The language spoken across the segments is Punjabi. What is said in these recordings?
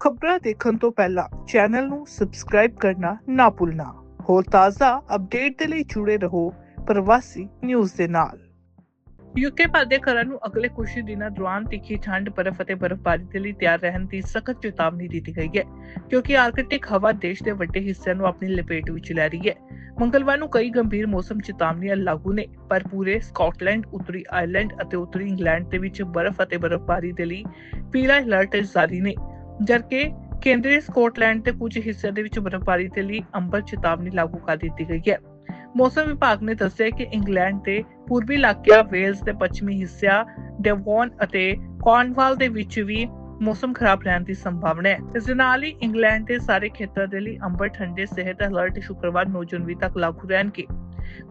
ਖਬਰਾਂ ਦੇਖਣ ਤੋਂ ਪਹਿਲਾਂ ਚੈਨਲ ਨੂੰ ਸਬਸਕ੍ਰਾਈਬ ਕਰਨਾ ਨਾ ਭੁੱਲਣਾ। ਹੋਰ ਤਾਜ਼ਾ ਅਪਡੇਟ ਦੇ ਲਈ ਜੁੜੇ ਰਹੋ ਪ੍ਰਵਾਸੀ ਨਿਊਜ਼ ਦੇ ਨਾਲ। ਯੂਕੇ ਭਰ ਦੇ ਘਰਾਂ ਨੂੰ ਅਗਲੇ ਕੁਝ ਦਿਨਾਂ ਦੌਰਾਨ ਤਿੱਖੀ ਠੰਡ ਬਰਫ਼ ਅਤੇ ਬਰਫ਼ਬਾਰੀ ਦੇ ਲਈ ਤਿਆਰ ਰਹਿਣ ਦੀ ਸਖਤ ਚੇਤਾਵਨੀ ਦਿੱਤੀ ਗਈ ਹੈ ਕਿਉਂਕਿ ਆਰਕਟਿਕ ਹਵਾ ਦੇਸ਼ ਦੇ ਵੱਡੇ ਹਿੱਸਿਆਂ ਨੂੰ ਆਪਣੀ ਲਪੇਟ ਵਿੱਚ ਲੈ ਰਹੀ ਹੈ। ਮੰਗਲਵਾਰ ਨੂੰ ਕਈ ਗੰਭੀਰ ਮੌਸਮ ਚੇਤਾਵਨੀਆਂ ਲਾਗੂ ਨੇ ਪਰ ਪੂਰੇ ਸਕਾਟਲੈਂਡ, ਉੱਤਰੀ ਆਇਰਲੈਂਡ ਅਤੇ ਉੱਤਰੀ ਇੰਗਲੈਂਡ ਦੇ ਵਿੱਚ ਬਰਫ਼ ਅਤੇ ਬਰਫ਼ਬਾਰੀ ਦੇ ਲਈ ਪੀਲਾ ਅਲਰਟ ਜਾਰੀ ਨੇ। ਜਦਕਿ ਕੇਂਦਰੀ ਸਕਾਟਲੈਂਡ ਤੇ ਕੁਝ ਹਿੱਸਿਆਂ ਦੇ ਵਿੱਚ ਬਰਫ਼ਬਾਰੀ ਦੇ ਲਈ ਅੰਬਰ ਚੇਤਾਵਨੀ ਲਾਗੂ ਕਰ ਦਿੱਤੀ ਗਈ ਹੈ। ਮੌਸਮ ਵਿਭਾਗ ਨੇ ਦੱਸਿਆ ਕਿ ਇੰਗਲੈਂਡ ਦੇ ਪੂਰਬੀ ਇਲਾਕਿਆਂ, ਵੇਲਜ਼ ਦੇ ਪੱਛਮੀ ਹਿੱਸਿਆਂ, ਡੇਵਨ ਅਤੇ ਕਾਰਨਵਾਲ ਦੇ ਵਿੱਚ ਵੀ ਮੌਸਮ ਖਰਾਬ ਰਹਿਣ ਦੀ ਸੰਭਾਵਨਾ ਹੈ। ਇਸ ਦੇ ਨਾਲ ਹੀ ਇੰਗਲੈਂਡ ਦੇ ਸਾਰੇ ਖੇਤਰਾਂ ਦੇ ਲਈ ਅੰਬਰ ਠੰਡੇ ਸਿਹਤ ਅਲਰਟ ਸ਼ੁੱਕਰਵਾਰ 9 ਜਨਵਰੀ ਤੱਕ ਲਾਗੂ ਰਹਿਣਗੇ।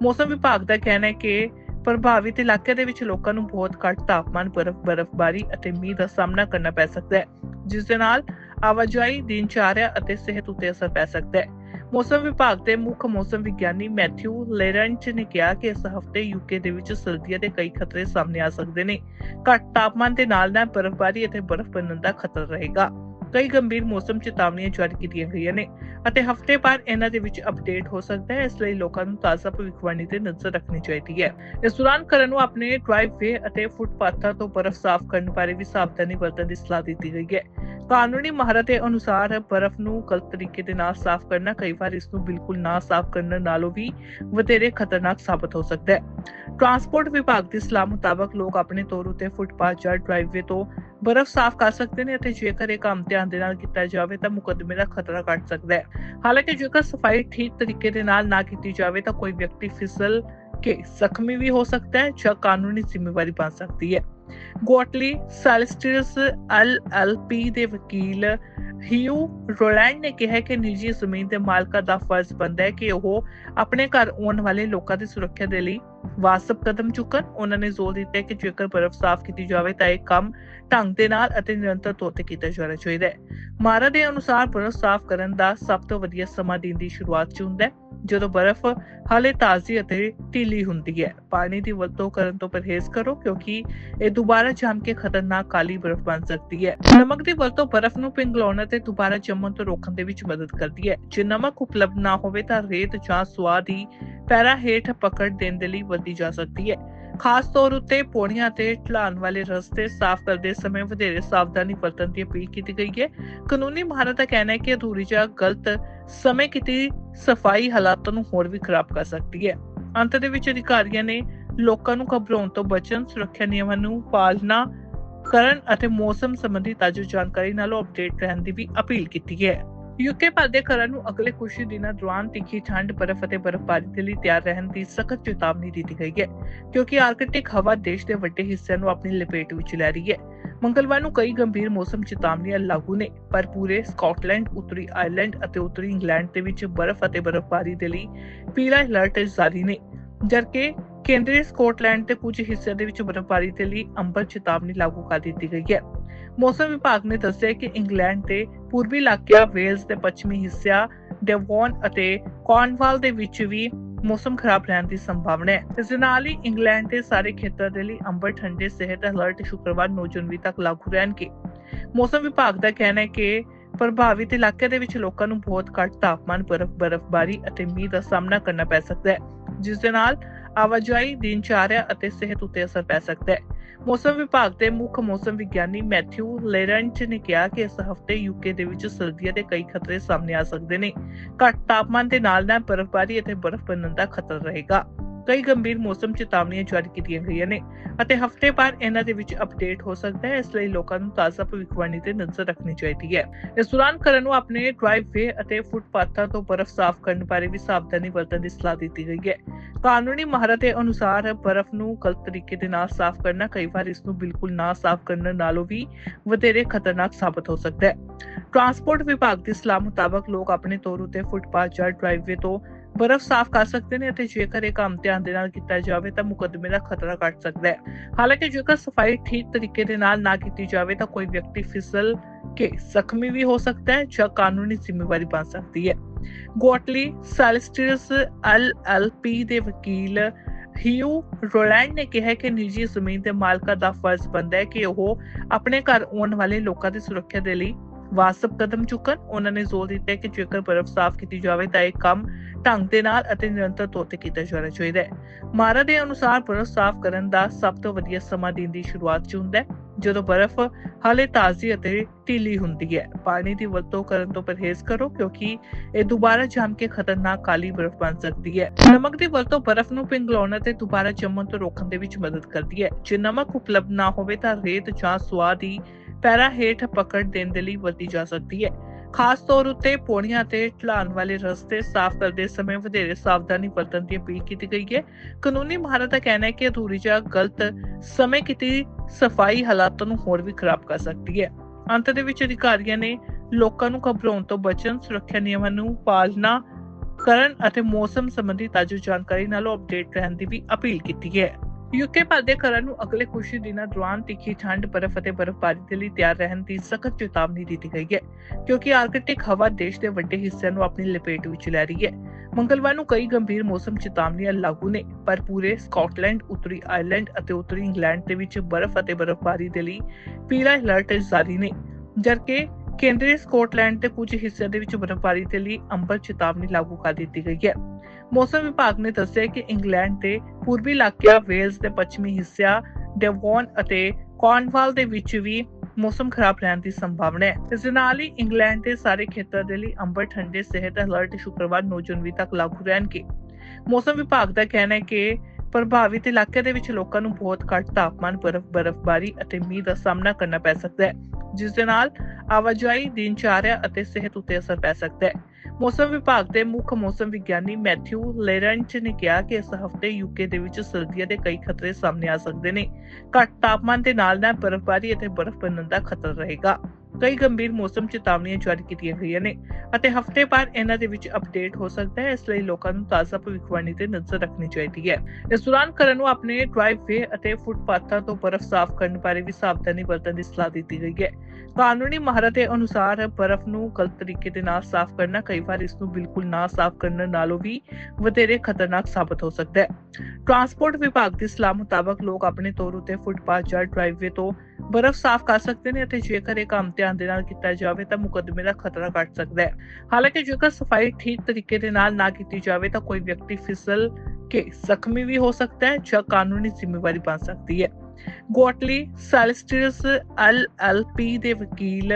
ਮੌਸਮ ਵਿਭਾਗ ਦਾ ਕਹਿਣਾ ਹੈ ਕਿ ਪ੍ਰਭਾਵਿਤ ਇਲਾਕੇ ਦੇ ਵਿੱਚ ਲੋਕਾਂ ਨੂੰ ਬਹੁਤ ਘੱਟ ਤਾਪਮਾਨ, ਬਰਫ਼, ਬਰਫ਼ਬਾਰੀ ਅਤੇ ਮੀਂਹ ਦਾ ਸਾਹਮਣਾ ਕਰਨਾ ਪੈ ਸਕਦਾ ਹੈ, ਜਿਸ ਦੇ ਨਾਲ ਆਵਾਜਾਈ, ਦਿਨਚਾਰਿਆ ਅਤੇ ਸਿਹਤ ਉੱਤੇ ਅਸਰ ਪੈ ਸਕਦਾ ਹੈ। ਮੌਸਮ ਵਿਭਾਗ ਦੇ ਮੁੱਖ ਮੌਸਮ ਵਿਗਿਆਨੀ ਮੈਥਿਊ ਲੇਰੈਂਚ ਨੇ ਕਿਹਾ ਕਿ ਇਸ ਹਫ਼ਤੇ ਯੂਕੇ ਦੇ ਵਿੱਚ ਸਰਦੀਆਂ ਦੇ ਕਈ ਖਤਰੇ ਸਾਹਮਣੇ ਆ ਸਕਦੇ ਨੇ। ਘੱਟ ਤਾਪਮਾਨ ਦੇ ਨਾਲ ਨਾਲ ਬਰਫ਼ਬਾਰੀ ਅਤੇ ਬਰਫ਼ ਬਣਨ ਦਾ ਖਤਰਾ ਰਹੇਗਾ। ਕਈ ਗੰਭੀਰ ਮੌਸਮ ਚੇਤਾਵਨੀਆਂ ਜਾਰੀ ਕੀਤੀਆਂ ਗਈਆਂ ਨੇ ਅਤੇ ਹਫ਼ਤੇ ਬਾਅਦ ਇਹਨਾਂ ਦੇ ਵਿੱਚ ਅਪਡੇਟ ਹੋ ਸਕਦਾ ਹੈ। ਇਸ ਲਈ ਲੋਕਾਂ ਨੂੰ ਤਾਜ਼ਾ ਭਵਿੱਖਬਾਣੀ ਤੇ ਨਜ਼ਰ ਰੱਖਣੀ ਚਾਹੀਦੀ ਹੈ। ਇਸ ਦੌਰਾਨ ਕਰਨ ਨੂੰ ਆਪਣੇ ਡਰਾਈਵਵੇ ਅਤੇ ਫੁੱਟਪਾਥਾਂ ਤੋਂ ਬਰਫ਼ ਸਾਫ਼ ਕਰਨ ਬਾਰੇ ਵੀ ਸਾਵਧਾਨੀ ਵਰਤਣ ਦੀ ਸਲਾਹ ਦਿੱਤੀ ਗਈ ਹੈ। ਕਾਨੂੰਨੀ ਮਹਾਰਤ ਅਨੁਸਾਰ ਬਰਫ਼ ਨੂੰ ਗਲਤ ਤਰੀਕੇ ਦੇ ਨਾਲ ਸਾਫ਼ ਕਰਨਾ, ਕਈ ਵਾਰ ਇਸ ਨੂੰ ਬਿਲਕੁਲ ਨਾ ਸਾਫ਼ ਕਰਨ ਨਾਲੋਂ ਵੀ ਵਧੇਰੇ ਖਤਰਨਾਕ ਸਾਬਤ ਹੋ ਸਕਦਾ ਹੈ। ਟਰਾਂਸਪੋਰਟ ਵਿਭਾਗ ਦੀ ਸਲਾਹ ਮੁਤਾਬਕ ਲੋਕ ਆਪਣੇ ਤੌਰ ਉਤੇ ਫੁੱਟਪਾਥ ਜਾਂ ਡਰਾਈਵਵੇ ਤੋਂ ਬਰਫ਼ ਸਾਫ਼ ਕਰ ਸਕਦੇ ਨੇ ਅਤੇ ਜੇਕਰ ਇਹ ਕੰਮ ਧਿਆਨ ਦੇ ਨਾਲ ਕੀਤਾ ਜਾਵੇ ਤਾਂ ਮੁਕੱਦਮੇ ਦਾ ਖਤਰਾ ਘਟ ਸਕਦਾ ਹੈ। ਹਾਲਾਂਕਿ ਜੇਕਰ ਸਫ਼ਾਈ ਠੀਕ ਤਰੀਕੇ ਦੇ ਨਾਲ ਨਾ ਕੀਤੀ ਜਾਵੇ ਤਾਂ ਕੋਈ ਵਿਅਕਤੀ ਫਿਸਲ ਕੇ ਜ਼ਖਮੀ ਵੀ ਹੋ ਸਕਦਾ ਹੈ ਜਾਂ ਕਾਨੂੰਨੀ ਜ਼ਿੰਮੇਵਾਰੀ ਬਣ ਸਕਦੀ ਹੈ। ਗੋਟਲੀ ਸੈਲਸਟੀਅਸ ਐਲਐਲਪੀ ਦੇ ਵਕੀਲ ਹਿਊ ਰੋਲੈਂਡ ਨੇ ਕਿਹਾ ਕਿ ਨਿੱਜੀ ਜ਼ਮੀਨ ਦੇ ਮਾਲਕਾਂ ਦਾ ਫਰਜ਼ ਬਣਦਾ ਹੈ ਕਿ ਉਹ ਆਪਣੇ ਘਰ ਆਉਣ ਵਾਲੇ ਲੋਕਾਂ ਦੀ ਸੁਰੱਖਿਆ ਦੇ ਲਈ ਵਾਸਬ ਕਦਮ ਚੁੱਕਣ। ਉਹਨਾਂ ਨੇ ਜ਼ੋਰ ਦਿੱਤਾ ਕਿ ਜੇਕਰ ਬਰਫ਼ ਸਾਫ਼ ਕੀਤੀ ਜਾਵੇ ਤਾਂ ਇਹ ਕੰਮ ਢੰਗ ਦੇ ਨਾਲ ਅਤੇ ਨਿਰੰਤਰ ਤੌਰ ਤੇ ਕੀਤਾ ਜਾਣਾ ਚਾਹੀਦਾ ਹੈ। ਮਾਰਾ ਦੇ ਅਨੁਸਾਰ ਬਰਫ਼ ਸਾਫ਼ ਕਰਨ ਦਾ ਸਭ ਤੋਂ ਵਧੀਆ ਸਮਾਂ ਦਿਨ ਦੀ ਸ਼ੁਰੂਆਤ 'ਚ ਹੁੰਦਾ ਹੈ। ਜਦੋਂ ਬਰਫ਼ ਹਾਲੇ ਤਾਜ਼ੀ ਅਤੇ ਢੀਲੀ ਹੁੰਦੀ ਹੈ। ਪਾਣੀ ਦੀ ਵਰਤੋਂ ਕਰਨ ਤੋਂ ਪਰਹੇਜ਼ ਕਰੋ ਕਿਉਂਕਿ ਇਹ ਦੁਬਾਰਾ ਜੰਮ ਕੇ ਖਤਰਨਾਕ ਕਾਲੀ ਬਰਫ਼ ਬਣ ਸਕਦੀ ਹੈ। ਨਮਕ ਦੀ ਵਰਤੋਂ ਬਰਫ਼ ਨੂੰ ਪਿਘਲਾਉਣ ਅਤੇ ਦੁਬਾਰਾ ਜੰਮਣ ਤੋਂ ਰੋਕਣ ਦੇ ਵਿੱਚ ਮਦਦ ਕਰਦੀ ਹੈ। ਜੇ ਨਮਕ ਉਪਲਬਧ ਨਾ ਹੋਵੇ ਤਾਂ ਰੇਤ ਜਾਂ ਸੁਆਹ ਦੀ ਪੈਰਾ ਹੇਠ ਪਕੜ ਦੇਣ ਦੇ ਲਈ ਵਰਤੀ ਜਾ ਸਕਦੀ ਹੈ। ਖਾਸ ਤੌਰ ਉੱਤੇ ਪੌੜੀਆਂ ਤੇ ਢਲਾਨ ਵਾਲੇ ਰਸਤੇ ਸਾਫ਼ ਕਰਦੇ ਸਮੇਂ ਵਧੇਰੇ ਸਾਵਧਾਨੀ ਵਰਤਣ ਦੀ ਅਪੀਲ ਕੀਤੀ ਗਈ ਹੈ। ਕਾਨੂੰਨੀ ਮਹਾਰਤ ਦਾ ਕਹਿਣਾ ਹੈ ਕਿ ਅਧੂਰੀ ਜਾਂ ਗਲਤ ਸਮੇਂ ਕੀਤੀ ਸਫ਼ਾਈ ਹਾਲਾਤਾਂ ਨੂੰ ਹੋਰ ਵੀ ਖਰਾਬ ਕਰ ਸਕਦੀ ਹੈ। ਅੰਤ ਦੇ ਵਿੱਚ ਅਧਿਕਾਰੀਆਂ ਨੇ ਲੋਕਾਂ ਨੂੰ ਘਬਰਾਉਣ ਤੋਂ ਬਚਣ, ਸੁਰੱਖਿਆ ਨਿਯਮਾਂ ਨੂੰ ਪਾਲਣਾ ਕਰਨ ਅਤੇ ਮੌਸਮ ਸੰਬੰਧੀ ਤਾਜ਼ਾ ਜਾਣਕਾਰੀ ਨਾਲੋਂ ਅਪਡੇਟ ਰਹਿਣ ਦੀ ਵੀ ਅਪੀਲ ਕੀਤੀ ਹੈ। ਯੂਕੇ ਭਰ ਦੇ ਘਰਾਂ ਨੂੰ ਅਗਲੇ ਕੁਝ ਦਿਨਾਂ ਦੌਰਾਨ ਤਿੱਖੀ ਠੰਡ ਬਰਫ਼ ਅਤੇ ਬਰਫ਼ਬਾਰੀ ਦੇ ਲਈ ਤਿਆਰ ਰਹਿਣ ਦੀ ਸਖਤ ਚੇਤਾਵਨੀ ਦਿੱਤੀ ਗਈ ਹੈ ਕਿਉਂਕਿ ਆਰਕਟਿਕ ਹਵਾ ਦੇਸ਼ ਦੇ ਵੱਡੇ ਹਿੱਸਿਆਂ ਨੂੰ ਆਪਣੀ ਲਪੇਟ ਵਿੱਚ ਲੈ ਰਹੀ ਹੈ। ਮੰਗਲਵਾਰ ਨੂੰ ਕਈ ਗੰਭੀਰ ਮੌਸਮ ਚੇਤਾਵਨੀਆਂ ਲਾਗੂ ਨੇ ਪਰ ਪੂਰੇ ਸਕਾਟਲੈਂਡ, ਉੱਤਰੀ ਆਇਰਲੈਂਡ ਅਤੇ ਉੱਤਰੀ ਇੰਗਲੈਂਡ ਦੇ ਵਿੱਚ ਬਰਫ਼ ਅਤੇ ਬਰਫ਼ਬਾਰੀ ਦੇ ਲਈ ਪੀਲਾ ਅਲਰਟ ਜਾਰੀ ਨੇ ਜਦਕਿ ਕੇਂਦਰੀ ਸਕਾਟਲੈਂਡ ਦੇ ਕੁਝ ਹਿੱਸਿਆਂ ਦੇ ਵਿੱਚ ਬਰਫ਼ਬਾਰੀ ਦੇ ਲਈ ਅੰਬਰ ਚੇਤਾਵਨੀ ਲਾਗੂ ਕਰ ਦਿੱਤੀ ਗਈ ਹੈ। ਮੌਸਮ ਵਿਭਾਗ ਨੇ ਦੱਸਿਆ ਕਿ ਇੰਗਲੈਂਡ ਦੇ ਪੂਰਬੀ ਇਲਾਕਿਆਂ, ਵੇਲਜ਼ ਦੇ ਪੱਛਮੀ ਹਿੱਸਿਆਂ, ਡੇਵਨ ਅਤੇ ਕਾਰਨਵਾਲ ਦੇ ਵਿੱਚ ਵੀ ਮੌਸਮ ਖਰਾਬ ਰਹਿਣ ਦੀ ਸੰਭਾਵਨਾ ਹੈ। ਇਸ ਦੇ ਨਾਲ ਹੀ ਇੰਗਲੈਂਡ ਦੇ ਸਾਰੇ ਖੇਤਰਾਂ ਦੇ ਲਈ ਅੰਬਰ ਠੰਡੇ ਸਿਹਤ ਅਲਰਟ ਸ਼ੁੱਕਰਵਾਰ 9 ਜਨਵਰੀ ਤੱਕ ਲਾਗੂ ਰਹਿਣਗੇ। ਮੌਸਮ ਵਿਭਾਗ ਦਾ ਕਹਿਣਾ ਹੈ ਕਿ ਪ੍ਰਭਾਵਿਤ ਇਲਾਕੇ ਦੇ ਵਿੱਚ ਲੋਕਾਂ ਨੂੰ ਬਹੁਤ ਘੱਟ ਤਾਪਮਾਨ, ਬਰਫ਼, ਬਰਫ਼ਬਾਰੀ ਅਤੇ ਮੀਂਹ ਦਾ ਸਾਹਮਣਾ ਕਰਨਾ ਪੈ ਸਕਦਾ ਹੈ, ਜਿਸ ਦੇ ਨਾਲ ਆਵਾਜਾਈ ਦਿਨਚਾਰਿਆ ਅਤੇ ਸਿਹਤ ਉੱਤੇ ਅਸਰ ਪੈ ਸਕਦਾ ਹੈ। ਮੌਸਮ ਵਿਭਾਗ ਦੇ ਮੁੱਖ ਮੌਸਮ ਵਿਗਿਆਨੀ ਮੈਥਿਊ ਲੇਰੈਂਚ ਨੇ ਕਿਹਾ ਕਿ ਇਸ ਹਫ਼ਤੇ ਯੂਕੇ ਦੇ ਵਿੱਚ ਸਰਦੀਆਂ ਦੇ ਕਈ ਖਤਰੇ ਸਾਹਮਣੇ ਆ ਸਕਦੇ ਨੇ। ਘੱਟ ਤਾਪਮਾਨ ਦੇ ਨਾਲ ਨਾਲ ਬਰਫ਼ਬਾਰੀ ਅਤੇ ਬਰਫ਼ ਬਣਨ ਦਾ ਖਤਰਾ ਰਹੇਗਾ। ਕਈ ਗੰਭੀਰ ਮੌਸਮ ਚੇਤਾਵਨੀਆਂ ਜਾਰੀ ਕੀਤੀਆਂ ਗਈਆਂ ਨੇ ਅਤੇ ਹਫ਼ਤੇ ਬਾਅਦ ਇਹਨਾਂ ਦੇ ਵਿੱਚ ਅਪਡੇਟ ਹੋ ਸਕਦਾ ਹੈ, ਇਸ ਲਈ ਲੋਕਾਂ ਨੂੰ ਤਾਜ਼ਾ ਭਵਿੱਖਬਾਣੀ ਤੇ ਨਜ਼ਰ ਰੱਖਣੀ ਚਾਹੀਦੀ ਹੈ। ਇਸ ਦੌਰਾਨ ਕਰਨ ਨੂੰ ਆਪਣੇ ਡਰਾਈਵਵੇ ਅਤੇ ਫੁੱਟਪਾਥਾਂ ਤੋਂ ਬਰਫ਼ ਸਾਫ਼ ਕਰਨ ਬਾਰੇ ਵੀ ਸਾਵਧਾਨੀ ਵਰਤਣ ਦੀ ਸਲਾਹ ਦਿੱਤੀ ਗਈ ਹੈ। ਕਾਨੂੰਨੀ ਮਹਾਰਤ ਦੇ ਅਨੁਸਾਰ ਬਰਫ਼ ਨੂੰ ਗਲਤ ਤਰੀਕੇ ਦੇ ਨਾਲ ਸਾਫ਼ ਕਰਨਾ, ਕਈ ਵਾਰ ਇਸ ਨੂੰ ਬਿਲਕੁਲ ਨਾ ਸਾਫ਼ ਕਰਨ ਨਾਲੋਂ ਵੀ ਵਧੇਰੇ ਖਤਰਨਾਕ ਸਾਬਤ ਹੋ ਸਕਦਾ ਹੈ। ਟਰਾਂਸਪੋਰਟ ਵਿਭਾਗ ਦੀ ਸਲਾਹ ਮੁਤਾਬਕ ਲੋਕ ਆਪਣੇ ਤੌਰ ਉਤੇ ਫੁੱਟਪਾਥ ਜਾਂ ਡਰਾਈਵਵੇ ਤੋਂ ਬਰਫ਼ ਸਾਫ਼ ਕਰ ਸਕਦੇ ਨੇ ਅਤੇ ਜੇਕਰ ਇਹ ਕੰਮ ਧਿਆਨ ਦੇ ਨਾਲ ਕੀਤਾ ਜਾਵੇ ਤਾਂ ਮੁਕੱਦਮੇ ਦਾ ਖਤਰਾ ਘਟ ਸਕਦਾ ਹੈ। ਹਾਲਾਂਕਿ ਜੇਕਰ ਸਫ਼ਾਈ ਠੀਕ ਤਰੀਕੇ ਦੇ ਨਾਲ ਨਾ ਕੀਤੀ ਜਾਵੇ ਤਾਂ ਕੋਈ ਵਿਅਕਤੀ ਫਿਸਲ ਕੇ ਜ਼ਖਮੀ ਵੀ ਹੋ ਸਕਦਾ ਹੈ ਜਾਂ ਕਾਨੂੰਨੀ ਜ਼ਿੰਮੇਵਾਰੀ ਬਣ ਸਕਦੀ ਹੈ। ਗੋਟਲੀ ਸੈਲਸਟੀਅਸ ਐਲਐਲਪੀ ਦੇ ਵਕੀਲ ਹਿਊ ਰੋਲੈਂਡ ਨੇ ਕਿਹਾ ਕਿ ਨਿੱਜੀ ਜ਼ਮੀਨ ਦੇ ਮਾਲਕਾਂ ਦਾ ਫਰਜ਼ ਬਣਦਾ ਹੈ ਕਿ ਉਹ ਆਪਣੇ ਘਰ ਆਉਣ ਵਾਲੇ ਲੋਕਾਂ ਦੀ ਸੁਰੱਖਿਆ ਦੇ ਲਈ ਵਾਸਬ ਕਦਮ ਚੁੱਕਣ, ਉਹਨਾਂ ਨੇ ਜ਼ੋਰ ਦਿੱਤਾ ਕਿ ਜੇਕਰ ਬਰਫ਼ ਸਾਫ਼ ਕੀਤੀ ਜਾਵੇ ਤਾਂ ਇਹ ਕੰਮ ਢੰਗ ਦੇ ਨਾਲ ਅਤੇ ਨਿਰੰਤਰ ਤੌਰ ਤੇ ਕੀਤਾ ਜਾਣਾ ਚਾਹੀਦਾ ਹੈ। ਮਾਰਾ ਦੇ ਅਨੁਸਾਰ ਬਰਫ਼ ਸਾਫ਼ ਕਰਨ ਦਾ ਸਭ ਤੋਂ ਵਧੀਆ ਸਮਾਂ ਦਿਨ ਦੀ ਸ਼ੁਰੂਆਤ 'ਚ ਹੁੰਦਾ ਹੈ, ਜਦੋਂ ਬਰਫ਼ ਹਾਲੇ ਤਾਜ਼ੀ ਅਤੇ ਢੀਲੀ ਹੁੰਦੀ ਹੈ। ਪਾਣੀ ਦੀ ਵਰਤੋਂ ਕਰਨ ਤੋਂ ਪਰਹੇਜ਼ ਕਰੋ, ਕਿਉਂਕਿ ਇਹ ਦੁਬਾਰਾ ਜੰਮ ਕੇ ਖਤਰਨਾਕ ਕਾਲੀ ਬਰਫ਼ ਬਣ ਸਕਦੀ ਹੈ। ਨਮਕ ਦੀ ਵਰਤੋਂ ਬਰਫ਼ ਨੂੰ ਪਿਘਲਾਉਣ ਅਤੇ ਦੁਬਾਰਾ ਜੰਮਣ ਤੋਂ ਰੋਕਣ ਦੇ ਵਿੱਚ ਮਦਦ ਕਰਦੀ ਹੈ। ਜੇ ਨਮਕ ਉਪਲਬਧ ਨਾ ਹੋਵੇ ਤਾਂ ਰੇਤ ਜਾਂ ਸੁਆਹ ਦੀ ਪੈਰਾਂ ਹੇਠ ਪਕੜ ਦੇਣ ਦੇ ਲਈ ਵਰਤੀ ਜਾ ਸਕਦੀ ਹੈ। ਖਾਸ ਤੌਰ ਉੱਤੇ ਪੌੜੀਆਂ ਤੇ ਢਲਾਨ ਵਾਲੇ ਰਸਤੇ ਸਾਫ਼ ਕਰਦੇ ਸਮੇਂ ਵਧੇਰੇ ਸਾਵਧਾਨੀ ਵਰਤਣ ਦੀ ਅਪੀਲ ਕੀਤੀ ਗਈ ਹੈ। ਕਾਨੂੰਨੀ ਮਹਾਰਤ ਦਾ ਕਹਿਣਾ ਹੈ ਕਿ ਅਧੂਰੀ ਜਾਂ ਗਲਤ ਸਮੇਂ ਕੀਤੀ ਸਫ਼ਾਈ ਹਾਲਾਤਾਂ ਨੂੰ ਹੋਰ ਵੀ ਖਰਾਬ ਕਰ ਸਕਦੀ ਹੈ। ਅੰਤ ਦੇ ਵਿੱਚ ਅਧਿਕਾਰੀਆਂ ਨੇ ਲੋਕਾਂ ਨੂੰ ਘਬਰਾਉਣ ਤੋਂ ਬਚਣ, ਸੁਰੱਖਿਆ ਨਿਯਮਾਂ ਨੂੰ ਪਾਲਣਾ ਕਰਨ ਅਤੇ ਮੌਸਮ ਸੰਬੰਧੀ ਤਾਜ਼ਾ ਜਾਣਕਾਰੀ ਨਾਲੋਂ ਅਪਡੇਟ ਰਹਿਣ ਦੀ ਵੀ ਅਪੀਲ ਕੀਤੀ ਹੈ। ਯੂਕੇ ਭਰ ਦੇ ਘਰਾਂ ਨੂੰ ਅਗਲੇ ਕੁਝ ਦਿਨਾਂ ਦੌਰਾਨ ਤਿੱਖੀ ਠੰਡ ਬਰਫ਼ ਅਤੇ ਬਰਫ਼ਬਾਰੀ ਦੇ ਲਈ ਤਿਆਰ ਰਹਿਣ ਦੀ ਸਖਤ ਚੇਤਾਵਨੀ ਦਿੱਤੀ ਗਈ ਹੈ ਕਿਉਂਕਿ ਆਰਕਟਿਕ ਹਵਾ ਦੇਸ਼ ਦੇ ਵੱਡੇ ਹਿੱਸਿਆਂ ਨੂੰ ਆਪਣੀ ਲਪੇਟ ਵਿੱਚ ਲੈ ਰਹੀ ਹੈ। ਮੰਗਲਵਾਰ ਨੂੰ ਕਈ ਗੰਭੀਰ ਮੌਸਮ ਚੇਤਾਵਨੀਆਂ ਲਾਗੂ ਨੇ ਪਰ ਪੂਰੇ ਸਕਾਟਲੈਂਡ, ਉੱਤਰੀ ਆਇਰਲੈਂਡ ਅਤੇ ਉੱਤਰੀ ਇੰਗਲੈਂਡ ਦੇ ਵਿੱਚ ਬਰਫ਼ ਅਤੇ ਬਰਫ਼ਬਾਰੀ ਦੇ ਲਈ ਪੀਲਾ ਅਲਰਟ ਜਾਰੀ ਨੇ ਜਦਕਿ ਕੇਂਦਰੀ ਸਕਾਟਲੈਂਡ ਦੇ ਕੁਝ ਹਿੱਸਿਆਂ ਦੇ ਵਿੱਚ ਬਰਫ਼ਬਾਰੀ ਦੇ ਲਈ ਅੰਬਰ ਚੇਤਾਵਨੀ ਲਾਗੂ ਕਰ ਦਿੱਤੀ ਗਈ ਹੈ। ਮੌਸਮ ਵਿਭਾਗ ਨੇ ਦੱਸਿਆ ਕਿ ਇੰਗਲੈਂਡ ਦੇ ਪੂਰਬੀ ਇਲਾਕਿਆਂ, ਵੇਲਜ਼ ਦੇ ਪੱਛਮੀ ਹਿੱਸਿਆਂ, ਡੇਵੋਨ ਅਤੇ ਕਾਰਨਵਾਲ ਦੇ ਵਿੱਚ ਵੀ ਮੌਸਮ ਖਰਾਬ ਰਹਿਣ ਦੀ ਸੰਭਾਵਨਾ ਹੈ। ਇਸ ਦੇ ਨਾਲ ਹੀ ਇੰਗਲੈਂਡ ਦੇ ਸਾਰੇ ਖੇਤਰਾਂ ਦੇ ਲਈ ਅੰਬਰ ਠੰਡੇ ਸਿਹਤ ਅਲਰਟ ਸ਼ੁੱਕਰਵਾਰ 9 ਜਨਵਰੀ ਤੱਕ ਲਾਗੂ ਰਹਿਣਗੇ। ਮੌਸਮ ਵਿਭਾਗ ਦਾ ਕਹਿਣਾ ਹੈ ਕਿ ਪ੍ਰਭਾਵਿਤ ਇਲਾਕੇ ਦੇ ਵਿੱਚ ਲੋਕਾਂ ਨੂੰ ਬਹੁਤ ਘੱਟ ਤਾਪਮਾਨ, ਬਰਫ਼, ਬਰਫ਼ਬਾਰੀ ਅਤੇ ਮੀਂਹ ਦਾ ਸਾਹਮਣਾ ਕਰਨਾ ਪੈ ਸਕਦਾ ਹੈ। ਜਿਸ ਦੇ ਨਾਲ ਆਵਾਜਾਈ, ਦਿਨਚਾਰਿਆ ਅਤੇ ਸਿਹਤ ਉੱਤੇ ਅਸਰ ਪੈ ਸਕਦਾ ਹੈ। ਮੌਸਮ ਵਿਭਾਗ ਦੇ ਮੁੱਖ ਮੌਸਮ ਵਿਗਿਆਨੀ ਮੈਥਿਊ ਲੇਰੈਂਚ ਨੇ ਕਿਹਾ ਕਿ ਇਸ ਹਫ਼ਤੇ ਯੂਕੇ ਦੇ ਵਿੱਚ ਸਰਦੀਆਂ ਦੇ ਕਈ ਖਤਰੇ ਸਾਹਮਣੇ ਆ ਸਕਦੇ ਨੇ। ਘੱਟ ਤਾਪਮਾਨ ਦੇ ਨਾਲ ਨਾਲ ਬਰਫ਼ਬਾਰੀ ਅਤੇ ਬਰਫ਼ ਬਣਨ ਦਾ ਖਤਰਾ ਰਹੇਗਾ। ਕਈ ਗੰਭੀਰ ਮੌਸਮ ਚੇਤਾਵਨੀਆਂ ਜਾਰੀ ਕੀਤੀਆਂ ਗਈਆਂ ਨੇ ਅਤੇ ਹਫ਼ਤੇ ਬਾਅਦ ਇਹਨਾਂ ਦੇ ਵਿੱਚ ਅਪਡੇਟ ਹੋ ਸਕਦਾ ਹੈ, ਇਸ ਲਈ ਲੋਕਾਂ ਨੂੰ ਤਾਜ਼ਾ ਭਵਿੱਖਬਾਣੀ ਤੇ ਨਜ਼ਰ ਰੱਖਣੀ ਚਾਹੀਦੀ ਹੈ। ਇਸ ਦੌਰਾਨ ਘਰਾਂ ਨੂੰ ਆਪਣੇ ਡਰਾਈਵਵੇ ਅਤੇ ਫੁੱਟਪਾਥਾਂ ਤੋਂ ਬਰਫ਼ ਸਾਫ਼ ਕਰਨ ਬਾਰੇ ਵੀ ਸਾਵਧਾਨੀ ਵਰਤਣ ਦੀ ਸਲਾਹ ਦਿੱਤੀ ਗਈ ਹੈ। ਕਾਨੂੰਨੀ ਮਹਾਰਤ ਦੇ ਅਨੁਸਾਰ ਬਰਫ਼ ਨੂੰ ਗਲਤ ਤਰੀਕੇ ਦੇ ਨਾਲ ਸਾਫ਼ ਕਰਨਾ ਕਈ ਵਾਰ ਇਸ ਨੂੰ ਬਿਲਕੁਲ ਨਾ ਸਾਫ਼ ਕਰਨ ਨਾਲੋਂ ਵੀ ਵਧੇਰੇ ਖਤਰਨਾਕ ਸਾਬਤ ਹੋ ਸਕਦਾ ਹੈ। ਟਰਾਂਸਪੋਰਟ ਵਿਭਾਗ ਦੀ ਸਲਾਹ ਮੁਤਾਬਕ ਲੋਕ ਆਪਣੇ ਤੌਰ ਉਤੇ ਫੁੱਟਪਾਥ ਜਾਂ ਡਰਾਈਵਵੇ ਤੋਂ ਬਰਫ਼ ਸਾਫ਼ ਕਰ ਸਕਦੇ ਨੇ ਅਤੇ ਜੇਕਰ ਇਹ ਕੰਮ ਧਿਆਨ ਦੇ ਨਾਲ ਕੀਤਾ ਜਾਵੇ ਤਾਂ ਮੁਕੱਦਮੇ ਦਾ ਖਤਰਾ ਘਟ ਸਕਦਾ ਹੈ। ਹਾਲਾਂਕਿ ਜੇਕਰ ਸਫ਼ਾਈ ਠੀਕ ਤਰੀਕੇ ਦੇ ਨਾਲ ਨਾ ਕੀਤੀ ਜਾਵੇ ਤਾਂ ਕੋਈ ਵਿਅਕਤੀ ਫਿਸਲ ਕੇ ਜ਼ਖਮੀ ਵੀ ਹੋ ਸਕਦਾ ਹੈ ਜਾਂ ਕਾਨੂੰਨੀ ਜ਼ਿੰਮੇਵਾਰੀ ਬਣ ਸਕਦੀ ਹੈ। ਗੋਟਲੀ ਸੈਲਸਟਿਸ ਐਲਐਲਪੀ ਦੇ ਵਕੀਲ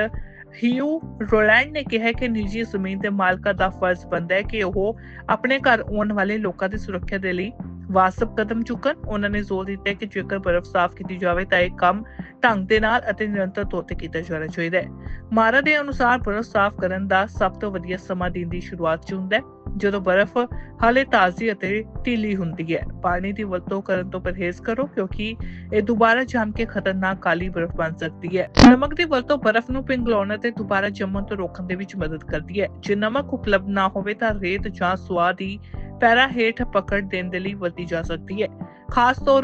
ਹਿਊ ਰੋਲੈਂਡ ਨੇ ਕਿਹਾ ਕਿ ਨਿੱਜੀ ਜ਼ਮੀਨ ਦੇ ਮਾਲਕਾਂ ਦਾ ਫਰਜ਼ ਬਣਦਾ ਹੈ ਕਿ ਉਹ ਆਪਣੇ ਘਰ ਆਉਣ ਵਾਲੇ ਲੋਕਾਂ ਦੀ ਸੁਰੱਖਿਆ ਦੇ ਲਈ ਵਾਸਬ ਕਦਮ ਚੁੱਕਣ। ਉਹਨਾਂ ਨੇ ਜ਼ੋਰ ਦਿੱਤਾ ਕਿ ਜੇਕਰ ਬਰਫ਼ ਸਾਫ਼ ਕੀਤੀ ਜਾਵੇ ਤਾਂ ਇਹ ਕੰਮ ਢੰਗ ਦੇ ਨਾਲ ਅਤੇ ਨਿਰੰਤਰ ਤੌਰ ਤੇ ਕੀਤਾ ਜਾਣਾ ਚਾਹੀਦਾ ਹੈ। ਮਾਰਾ ਦੇ ਅਨੁਸਾਰ ਬਰਫ਼ ਸਾਫ਼ ਕਰਨ ਦਾ ਸਭ ਤੋਂ ਵਧੀਆ ਸਮਾਂ ਦਿਨ ਦੀ ਸ਼ੁਰੂਆਤ 'ਚ ਹੁੰਦਾ ਹੈ, ਜਦੋਂ ਬਰਫ਼ ਹਾਲੇ ਤਾਜ਼ੀ ਅਤੇ ਢੀਲੀ ਹੁੰਦੀ ਹੈ। ਪਾਣੀ ਦੀ ਵਰਤੋਂ ਕਰਨ ਤੋਂ ਪਰਹੇਜ਼ ਕਰੋ, ਕਿਉਂਕਿ ਇਹ ਦੁਬਾਰਾ ਜੰਮ ਕੇ ਖਤਰਨਾਕ ਕਾਲੀ ਬਰਫ਼ ਬਣ ਸਕਦੀ ਹੈ। ਨਮਕ ਦੀ ਵਰਤੋਂ ਬਰਫ਼ ਨੂੰ ਪਿਘਲਾਉਣ ਅਤੇ ਦੁਬਾਰਾ ਜੰਮਣ ਤੋਂ ਰੋਕਣ ਦੇ ਵਿੱਚ ਮਦਦ ਕਰਦੀ ਹੈ। ਜੇ ਨਮਕ ਉਪਲਬਧ ਨਾ ਹੋਵੇ ਤਾਂ ਰੇਤ ਜਾਂ ਸੁਆਹ ਦੀ ਪੈਰਾਂ ਹੇਠ ਪਕੜ ਦੇਣ ਦੇ ਲਈ ਵਰਤੀ ਜਾ ਸਕਦੀ ਹੈ। ਖਾਸ ਤੌਰ